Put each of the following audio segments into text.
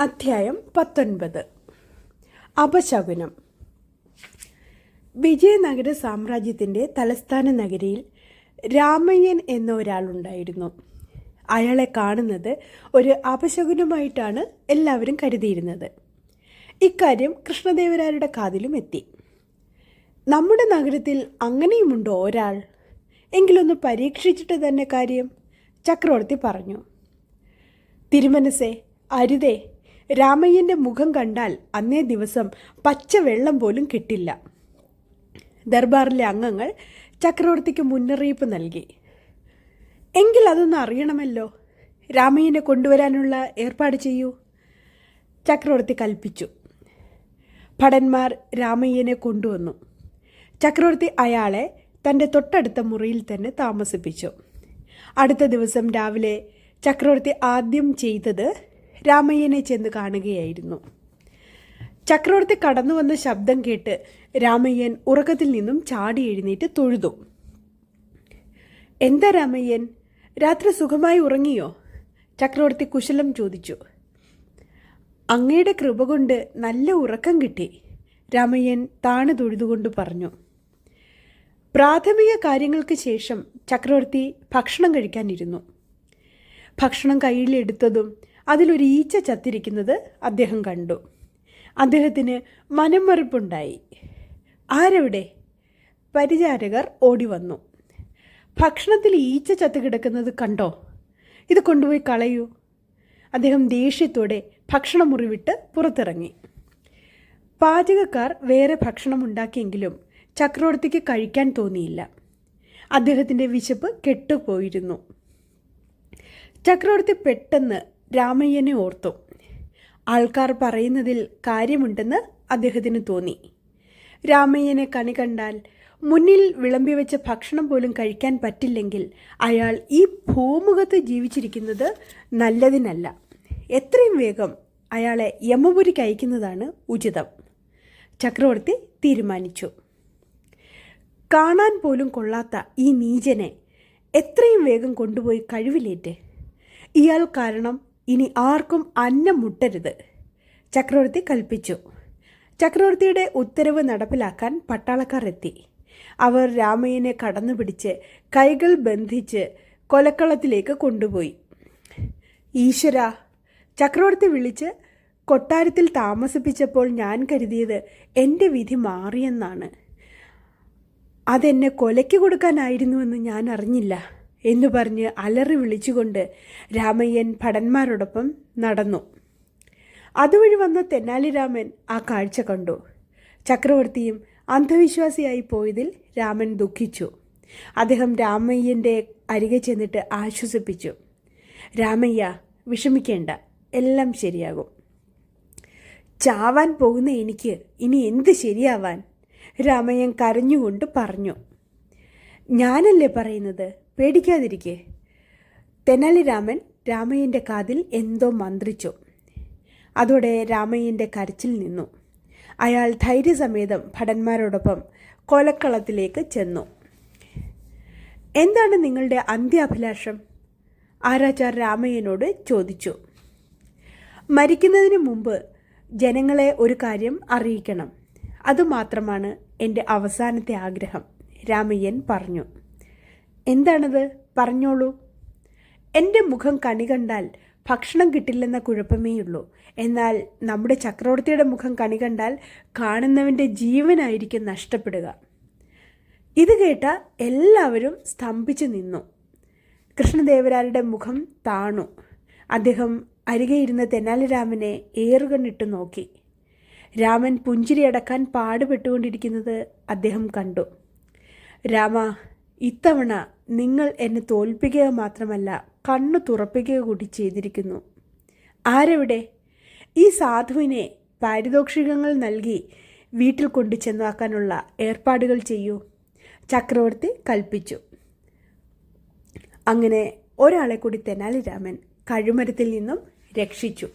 അധ്യായം പത്തൊൻപത്. അപശകുനം. വിജയനഗര സാമ്രാജ്യത്തിന്റെ തലസ്ഥാന നഗരിയിൽ രാമയ്യൻ എന്ന ഒരാളുണ്ടായിരുന്നു അയാളെ കാണുന്നത് ഒരു അപശകുനമായിട്ടാണ് എല്ലാവരും കരുതിയിരുന്നത്. ഇക്കാര്യം കൃഷ്ണദേവരായരുടെ കാതിലും എത്തി. നമ്മുടെ നഗരത്തിൽ അങ്ങനെയുമുണ്ടോ ഒരാൾ? എങ്കിലൊന്ന് പരീക്ഷിച്ചിട്ട് തന്നെ കാര്യം ചക്രവർത്തി പറഞ്ഞു. തിരുമനസേ അരുതേ രാമയ്യന്റെ മുഖം കണ്ടാൽ അന്നേ ദിവസം പച്ച വെള്ളം പോലും കിട്ടില്ല. ദർബാറിലെ അംഗങ്ങൾ ചക്രവർത്തിക്ക് മുന്നറിയിപ്പ് നൽകി. എങ്കിൽ അതൊന്ന് അറിയണമല്ലോ. രാമയ്യനെ കൊണ്ടുവരാനുള്ള ഏർപ്പാട് ചെയ്യൂ. ചക്രവർത്തി കൽപ്പിച്ചു. ഭടന്മാർ രാമയ്യനെ കൊണ്ടുവന്നു. ചക്രവർത്തി അയാളെ തന്റെ തൊട്ടടുത്ത മുറിയിൽ തന്നെ താമസിപ്പിച്ചു. അടുത്ത ദിവസം രാവിലെ ചക്രവർത്തി ആദ്യം ചെയ്തത് രാമയ്യനെ ചെന്ന് കാണുകയായിരുന്നു. ചക്രവർത്തി കടന്നു വന്ന ശബ്ദം കേട്ട് രാമയ്യൻ ഉറക്കത്തിൽ നിന്നും ചാടി എഴുന്നേറ്റ് തൊഴുതു. എന്താ രാമയ്യൻ? രാത്രി സുഖമായി ഉറങ്ങിയോ? ചക്രവർത്തി കുശലം ചോദിച്ചു. അങ്ങയുടെ കൃപ കൊണ്ട് നല്ല ഉറക്കം കിട്ടി രാമയ്യൻ താണു തൊഴുതുകൊണ്ട് പറഞ്ഞു. പ്രാഥമിക കാര്യങ്ങൾക്ക് ശേഷം ചക്രവർത്തി ഭക്ഷണം കഴിക്കാനിരുന്നു. ഭക്ഷണം കയ്യിലെടുത്തതും അതിലൊരു ഈച്ച ചത്തിരിക്കുന്നത് അദ്ദേഹം കണ്ടു. അദ്ദേഹത്തിന് മനംമറുപ്പുണ്ടായി. ആരവിടെ? പരിചാരകർ ഓടി വന്നു. ഭക്ഷണത്തിൽ ഈച്ച ചത്ത് കിടക്കുന്നത് കണ്ടോ? ഇത് കൊണ്ടുപോയി കളയൂ. അദ്ദേഹം ദേഷ്യത്തോടെ ഭക്ഷണമുറി വിട്ട് പുറത്തിറങ്ങി. പാചകക്കാർ വേറെ ഭക്ഷണം ഉണ്ടാക്കിയെങ്കിലും ചക്രവർത്തിക്ക് കഴിക്കാൻ തോന്നിയില്ല. അദ്ദേഹത്തിന്റെ വിശപ്പ് കെട്ടുപോയിരുന്നു. ചക്രവർത്തി പെട്ടെന്ന് രാമയ്യനെ ഓർത്തു. ആൾക്കാർ പറയുന്നതിൽ കാര്യമുണ്ടെന്ന് അദ്ദേഹത്തിന് തോന്നി. രാമയ്യനെ കണി കണ്ടാൽ മുന്നിൽ വിളമ്പി വെച്ച ഭക്ഷണം പോലും കഴിക്കാൻ പറ്റില്ലെങ്കിൽ അയാൾ ഈ ഭൂമുഖത്ത് ജീവിച്ചിരിക്കുന്നത് നല്ലതിനല്ല. എത്രയും വേഗം അയാളെ യമപുരിക്ക് അയക്കുന്നതാണ് ഉചിതം. ചക്രവർത്തി തീരുമാനിച്ചു. കാണാൻ പോലും കൊള്ളാത്ത ഈ നീചനെ എത്രയും വേഗം കൊണ്ടുപോയി കഴിവിലേറ്റ്. ഇയാൾ കാരണം ഇനി ആർക്കും അന്നം മുട്ടരുത്. ചക്രവർത്തി കൽപ്പിച്ചു. ചക്രവർത്തിയുടെ ഉത്തരവ് നടപ്പിലാക്കാൻ പട്ടാളക്കാർ എത്തി. അവർ രാമയ്യനെ കടന്നുപിടിച്ച് കൈകൾ ബന്ധിച്ച് കൊലക്കളത്തിലേക്ക് കൊണ്ടുപോയി. ഈശ്വര ചക്രവർത്തി വിളിച്ച് കൊട്ടാരത്തിൽ താമസിപ്പിച്ചപ്പോൾ ഞാൻ കരുതിയത് എന്റെ വിധി മാറിയെന്നാണ്. അതെന്നെ കൊലയ്ക്ക് കൊടുക്കാനായിരുന്നുവെന്ന് ഞാൻ അറിഞ്ഞില്ല. എന്നു പറഞ്ഞ് അലറി വിളിച്ചുകൊണ്ട് രാമയ്യൻ ഭടന്മാരോടൊപ്പം നടന്നു. അതുവഴി വന്ന തെന്നാലിരാമൻ ആ കാഴ്ച കണ്ടു. ചക്രവർത്തിയും അന്ധവിശ്വാസിയായി പോയതിൽ രാമൻ ദുഃഖിച്ചു. അദ്ദേഹം രാമയ്യന്റെ അരികെ ചെന്നിട്ട് ആശ്വസിപ്പിച്ചു. രാമയ്യ വിഷമിക്കേണ്ട എല്ലാം ശരിയാകും. ചാവാൻ പോകുന്ന എനിക്ക് ഇനി എന്ത് ശരിയാവാൻ? രാമയ്യൻ കരഞ്ഞുകൊണ്ട് പറഞ്ഞു. ഞാനല്ലേ പറയുന്നത്? പേടിക്കാതിരിക്കെ. തെനാലിരാമൻ രാമയ്യന്റെ കാതിൽ എന്തോ മന്ത്രിച്ചു. അതോടെ രാമയ്യന്റെ കരച്ചിൽ നിന്നു. അയാൾ ധൈര്യസമേതം ഭടന്മാരോടൊപ്പം കൊലക്കളത്തിലേക്ക് ചെന്നു. എന്താണ് നിങ്ങളുടെ അന്ത്യാഭിലാഷം? ആരാച്ചാർ രാമയ്യനോട് ചോദിച്ചു. മരിക്കുന്നതിന് മുമ്പ് ജനങ്ങളെ ഒരു കാര്യം അറിയിക്കണം. അതുമാത്രമാണ് എന്റെ അവസാനത്തെ ആഗ്രഹം രാമയ്യൻ പറഞ്ഞു. എന്താണത്? പറഞ്ഞോളൂ. എന്റെ മുഖം കണി കണ്ടാൽ ഭക്ഷണം കിട്ടില്ലെന്ന കുഴപ്പമേയുള്ളൂ. എന്നാൽ നമ്മുടെ ചക്രവർത്തിയുടെ മുഖം കണി കണ്ടാൽ കാണുന്നവന്റെ ജീവനായിരിക്കും നഷ്ടപ്പെടുക. ഇത് കേട്ട എല്ലാവരും സ്തംഭിച്ചു നിന്നു. കൃഷ്ണദേവരാരുടെ മുഖം താണു. അദ്ദേഹം അരികെ ഇരുന്ന തെനാലിരാമനെ ഏറുകണ്ണിട്ട് നോക്കി. രാമൻ പുഞ്ചിരി അടക്കാൻ പാടുപെട്ടുകൊണ്ടിരിക്കുന്നത് അദ്ദേഹം കണ്ടു. രാമ ഇത്തവണ നിങ്ങൾ എന്നെ തോൽപ്പിക്കുക മാത്രമല്ല കണ്ണു തുറപ്പിക്കുക കൂടി ചെയ്തിരിക്കുന്നു. ആരെവിടെ? ഈ സാധുവിനെ പാരിതോഷികങ്ങൾ നൽകി വീട്ടിൽ കൊണ്ടു ചെന്നാക്കാനുള്ള ഏർപ്പാടുകൾ ചെയ്യൂ. ചക്രവർത്തി കൽപ്പിച്ചു. അങ്ങനെ ഒരാളെ കൂടി തെനാലിരാമൻ കഴുമരത്തിൽ നിന്നും രക്ഷിച്ചു.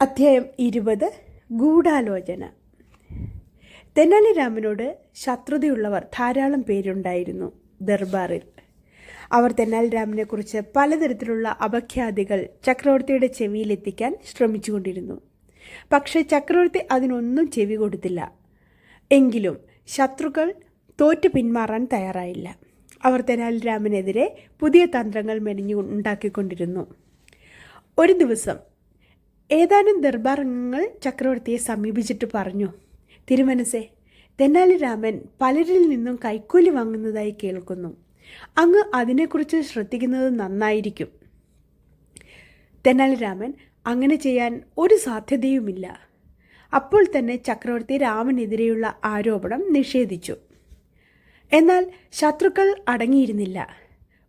അധ്യായം ഇരുപത് ഗൂഢാലോചന. തെനാലിരാമനോട് ശത്രുതയുള്ളവർ ധാരാളം പേരുണ്ടായിരുന്നു ദർബാറിൽ. അവർ തെന്നാലിരാമനെ കുറിച്ച് പലതരത്തിലുള്ള അപഖ്യാതികൾ ചക്രവർത്തിയുടെ ചെവിയിലെത്തിക്കാൻ ശ്രമിച്ചുകൊണ്ടിരുന്നു. പക്ഷേ ചക്രവർത്തി അതിനൊന്നും ചെവി കൊടുത്തില്ല. എങ്കിലും ശത്രുക്കൾ തോറ്റു പിന്മാറാൻ തയ്യാറായില്ല. അവർ തെനാലിരാമനെതിരെ പുതിയ തന്ത്രങ്ങൾ മെനഞ്ഞു ഉണ്ടാക്കിക്കൊണ്ടിരുന്നു. ഒരു ദിവസം ഏതാനും ദർബാർ അംഗങ്ങൾ ചക്രവർത്തിയെ സമീപിച്ചിട്ട് പറഞ്ഞു തിരുമനസേ തെന്നാലിരാമൻ പലരിൽ നിന്നും കൈക്കൂലി വാങ്ങുന്നതായി കേൾക്കുന്നു. അങ്ങ് അതിനെക്കുറിച്ച് ശ്രദ്ധിക്കുന്നത് നന്നായിരിക്കും. തെന്നാലിരാമൻ അങ്ങനെ ചെയ്യാൻ ഒരു സാധ്യതയുമില്ല. അപ്പോൾ തന്നെ ചക്രവർത്തി രാമനെതിരെയുള്ള ആരോപണം നിഷേധിച്ചു. എന്നാൽ ശത്രുക്കൾ അടങ്ങിയിരുന്നില്ല.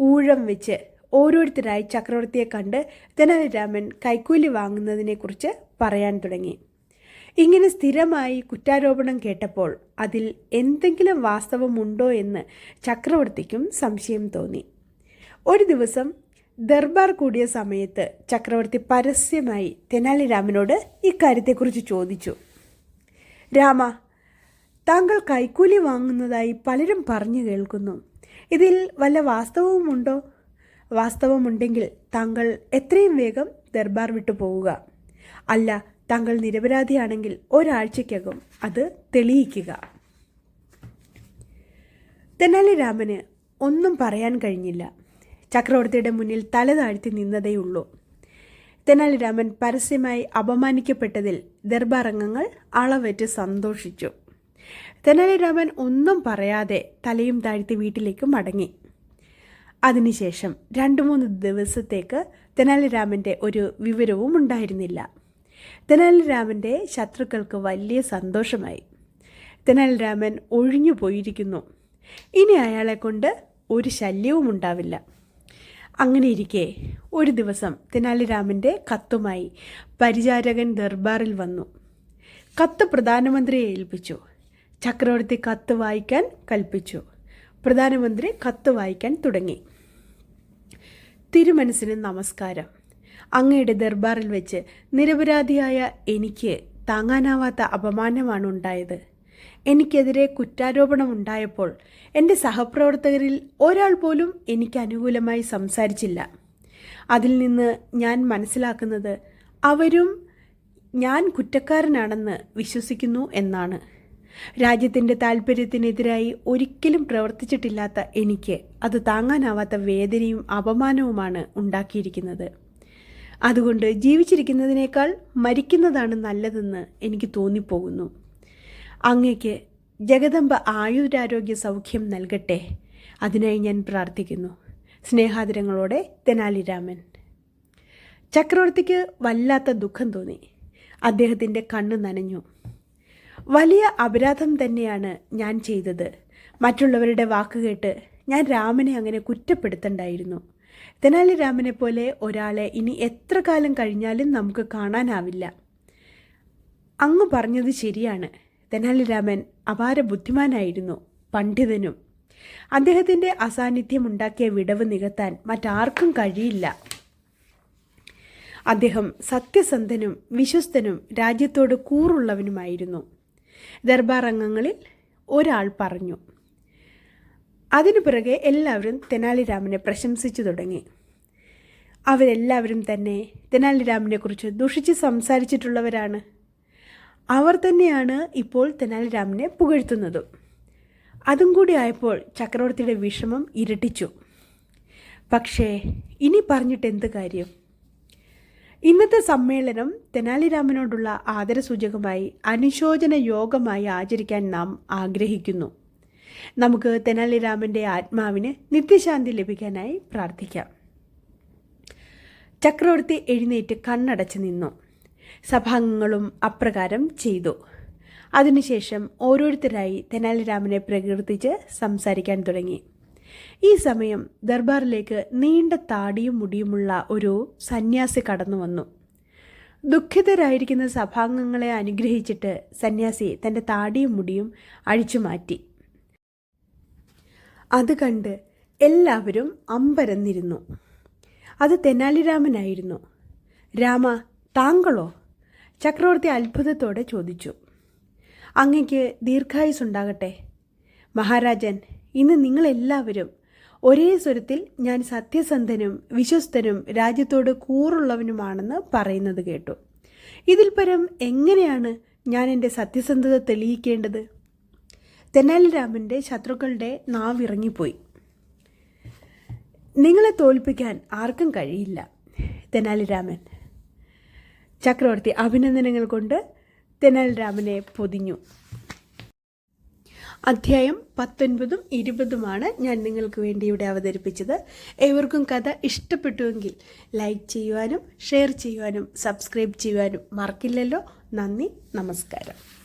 ഊഴം വെച്ച് ഓരോരുത്തരായി ചക്രവർത്തിയെ കണ്ട് തെനാലിരാമൻ കൈക്കൂലി വാങ്ങുന്നതിനെക്കുറിച്ച് പറയാൻ തുടങ്ങി. ഇങ്ങനെ സ്ഥിരമായി കുറ്റാരോപണം കേട്ടപ്പോൾ അതിൽ എന്തെങ്കിലും വാസ്തവമുണ്ടോ എന്ന് ചക്രവർത്തിക്കും സംശയം തോന്നി. ഒരു ദിവസം ദർബാർ കൂടിയ സമയത്ത് ചക്രവർത്തി പരസ്യമായി തെനാലിരാമനോട് ഇക്കാര്യത്തെക്കുറിച്ച് ചോദിച്ചു. രാമ താങ്കൾ കൈക്കൂലി വാങ്ങുന്നതായി പലരും പറഞ്ഞു കേൾക്കുന്നു. ഇതിൽ വല്ല വാസ്തവവുമുണ്ടോ? വാസ്തവമുണ്ടെങ്കിൽ താങ്കൾ എത്രയും വേഗം ദർബാർ വിട്ടു പോവുക. അല്ല താങ്കൾ നിരപരാധിയാണെങ്കിൽ ഒരാഴ്ചയ്ക്കകം അത് തെളിയിക്കുക. തെനാലിരാമന് ഒന്നും പറയാൻ കഴിഞ്ഞില്ല. ചക്രവർത്തിയുടെ മുന്നിൽ തല താഴ്ത്തി നിന്നതേയുള്ളൂ തെനാലിരാമൻ പരസ്യമായി അപമാനിക്കപ്പെട്ടതിൽ ദർബാർ അംഗങ്ങൾ അളവറ്റ് സന്തോഷിച്ചു. തെനാലിരാമൻ ഒന്നും പറയാതെ തലയും താഴ്ത്തി വീട്ടിലേക്ക് മടങ്ങി. അതിനുശേഷം രണ്ട് മൂന്ന് ദിവസത്തേക്ക് തെനാലിരാമന്റെ ഒരു വിവരവും ഉണ്ടായിരുന്നില്ല. തെനാലിരാമന്റെ ശത്രുക്കൾക്ക് വലിയ സന്തോഷമായി. തെനാലിരാമൻ ഒഴിഞ്ഞു പോയിരിക്കുന്നു. ഇനി അയാളെ കൊണ്ട് ഒരു ശല്യവും ഉണ്ടാവില്ല. അങ്ങനെ ഇരിക്കെ ഒരു ദിവസം തെനാലിരാമന്റെ കത്തുമായി പരിചാരകൻ ദർബാറിൽ വന്നു. കത്ത് പ്രധാനമന്ത്രിയെ ഏൽപ്പിച്ചു. ചക്രവർത്തി കത്ത് വായിക്കാൻ കൽപ്പിച്ചു. പ്രധാനമന്ത്രി കത്ത് വായിക്കാൻ തുടങ്ങി. തിരുമനസിന് നമസ്കാരം. അങ്ങയുടെ ദർബാറിൽ വെച്ച് നിരപരാധിയായ എനിക്ക് താങ്ങാനാവാത്ത അപമാനമാണ് ഉണ്ടായത്. എനിക്കെതിരെ കുറ്റാരോപണം ഉണ്ടായപ്പോൾ എന്റെ സഹപ്രവർത്തകരിൽ ഒരാൾ പോലും എനിക്ക് അനുകൂലമായി സംസാരിച്ചില്ല. അതിൽ നിന്ന് ഞാൻ മനസ്സിലാക്കുന്നത് അവരും ഞാൻ കുറ്റക്കാരനാണെന്ന് വിശ്വസിക്കുന്നു എന്നാണ്. രാജ്യത്തിന്റെ താല്പര്യത്തിനെതിരായി ഒരിക്കലും പ്രവർത്തിച്ചിട്ടില്ലാത്ത എനിക്ക് അത് താങ്ങാനാവാത്ത വേദനയും അപമാനവുമാണ് ഉണ്ടാക്കിയിരിക്കുന്നത്. അതുകൊണ്ട് ജീവിച്ചിരിക്കുന്നതിനേക്കാൾ മരിക്കുന്നതാണ് നല്ലതെന്ന് എനിക്ക് തോന്നിപ്പോകുന്നു. അങ്ങയ്ക്ക് ജഗദമ്പ ആയുരാരോഗ്യ സൗഖ്യം നൽകട്ടെ. അതിനായി ഞാൻ പ്രാർത്ഥിക്കുന്നു. സ്നേഹാദരങ്ങളോടെ തെനാലിരാമൻ ചക്രവർത്തിക്ക് വല്ലാത്ത ദുഃഖം തോന്നി. അദ്ദേഹത്തിന്റെ കണ്ണ് നനഞ്ഞു. വലിയ അപരാധം തന്നെയാണ് ഞാൻ ചെയ്തത്. മറ്റുള്ളവരുടെ വാക്കുകേട്ട് ഞാൻ രാമനെ അങ്ങനെ കുറ്റപ്പെടുത്തണ്ടായിരുന്നു. തെനാലി രാമനെ പോലെ ഒരാളെ ഇനി എത്ര കാലം കഴിഞ്ഞാലും നമുക്ക് കാണാനാവില്ല. അങ്ങ് പറഞ്ഞത് ശരിയാണ്. തെനാലിരാമൻ അപാര ബുദ്ധിമാനായിരുന്നു പണ്ഡിതനും. അദ്ദേഹത്തിന്റെ അസാന്നിധ്യം ഉണ്ടാക്കിയ വിടവ് നികത്താൻ മറ്റാർക്കും കഴിയില്ല. അദ്ദേഹം സത്യസന്ധനും വിശ്വസ്തനും രാജ്യത്തോട് കൂറുള്ളവനുമായിരുന്നു. ദർബാർ അംഗങ്ങളിൽ ഒരാൾ പറഞ്ഞു അതിനു പിറകെ എല്ലാവരും തെനാലിരാമനെ പ്രശംസിച്ചു തുടങ്ങി. അവരെല്ലാവരും തന്നെ തെനാലിരാമനെക്കുറിച്ച് ദുഷിച്ച് സംസാരിച്ചിട്ടുള്ളവരാണ്. അവർ തന്നെയാണ് ഇപ്പോൾ തെനാലിരാമനെ പുകഴ്ത്തുന്നതും. അതും കൂടി ആയപ്പോൾ ചക്രവർത്തിയുടെ വിഷമം ഇരട്ടിച്ചു. പക്ഷേ ഇനി പറഞ്ഞിട്ട് എന്ത് കാര്യം? ഇന്നത്തെ സമ്മേളനം തെനാലിരാമനോടുള്ള ആദരസൂചകമായി അനുശോചന യോഗമായി ആചരിക്കാൻ നാം ആഗ്രഹിക്കുന്നു. നമുക്ക് തെനാലിരാമന്റെ ആത്മാവിന് നിത്യശാന്തി ലഭിക്കാനായി പ്രാർത്ഥിക്കാം. ചക്രവർത്തി എഴുന്നേറ്റ് കണ്ണടച്ച് നിന്നു. സഭാംഗങ്ങളും അപ്രകാരം ചെയ്തു. അതിനുശേഷം ഓരോരുത്തരായി തെനാലിരാമനെ പ്രകീർത്തിച്ച് സംസാരിക്കാൻ തുടങ്ങി. ഈ സമയം ദർബാറിലേക്ക് നീണ്ട താടിയും മുടിയുമുള്ള ഒരു സന്യാസി കടന്നു വന്നു. ദുഃഖിതരായിരിക്കുന്ന സഭാംഗങ്ങളെ അനുഗ്രഹിച്ചിട്ട് സന്യാസി തന്റെ താടിയും മുടിയും അഴിച്ചു മാറ്റി അത് കണ്ട് എല്ലാവരും അമ്പരന്നിരുന്നു. അത് തെനാലിരാമനായിരുന്നു. രാമ താങ്കളോ? ചക്രവർത്തി അത്ഭുതത്തോടെ ചോദിച്ചു. അങ്ങയ്ക്ക് ദീർഘായുസുണ്ടാകട്ടെ മഹാരാജൻ ഇന്ന് നിങ്ങളെല്ലാവരും ഒരേ സ്വരത്തിൽ ഞാൻ സത്യസന്ധനും വിശ്വസ്തനും രാജ്യത്തോട് കൂറുള്ളവനുമാണെന്ന് പറയുന്നത് കേട്ടു. ഇതിൽ പരം എങ്ങനെയാണ് ഞാൻ എന്റെ സത്യസന്ധത തെളിയിക്കേണ്ടത്? തെനാലിരാമന്റെ ശത്രുക്കളുടെ നാവിറങ്ങിപ്പോയി. നിങ്ങളെ തോൽപ്പിക്കാൻ ആർക്കും കഴിയില്ല തെനാലിരാമൻ ചക്രവർത്തി അഭിനന്ദനങ്ങൾ കൊണ്ട് തെനാലിരാമനെ പൊതിഞ്ഞു. അധ്യായം പത്തൊൻപതും ഇരുപതുമാണ് ഞാൻ നിങ്ങൾക്ക് വേണ്ടി ഇവിടെ അവതരിപ്പിച്ചത്. ഏവർക്കും കഥ ഇഷ്ടപ്പെട്ടുവെങ്കിൽ ലൈക്ക് ചെയ്യുവാനും ഷെയർ ചെയ്യുവാനും സബ്സ്ക്രൈബ് ചെയ്യുവാനും മറക്കില്ലല്ലോ. നന്ദി നമസ്കാരം.